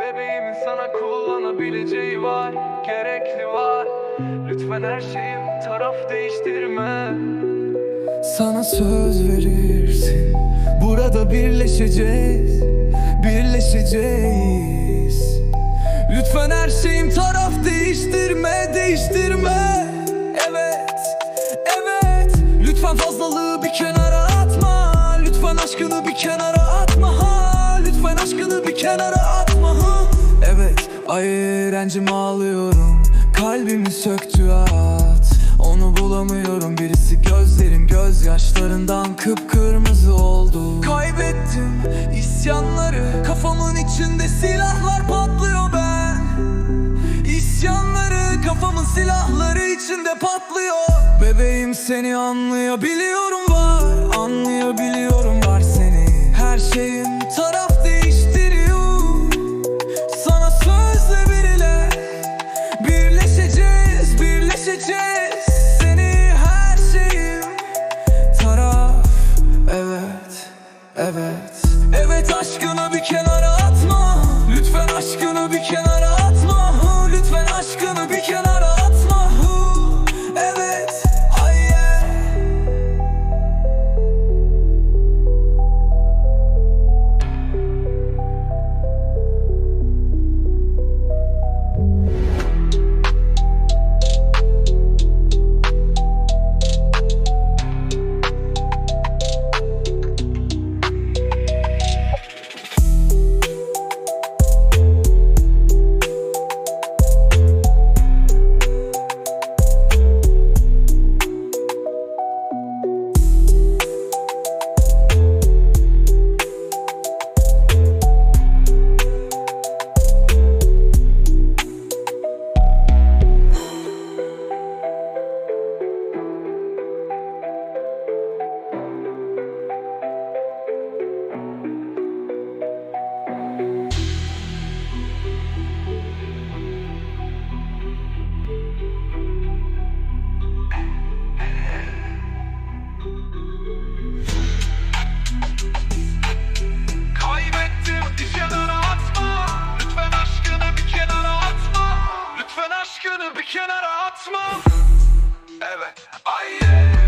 Bebeğimin sana kullanabileceği var Gerekli var. Lütfen her şeyim taraf değiştirme. Sana söz verirsin. Burada birleşeceğiz Birleşeceğiz. Lütfen her şeyim taraf değiştirme Değiştirme. Evet Evet. Lütfen fazlalığı bir kenara atma. Lütfen aşkını bir kenara Evet ay rencim ağlıyorum. Kalbimi söktü at. Onu bulamıyorum. Birisi gözlerim gözyaşlarından kıpkırmızı oldu. Kaybettim isyanları. Kafamın içinde silahlar patlıyor ben İsyanları. Kafamın silahları içinde patlıyor. Bebeğim seni anlayabiliyorum var evet. Evet aşkını kenara atma Evet, ay yeah.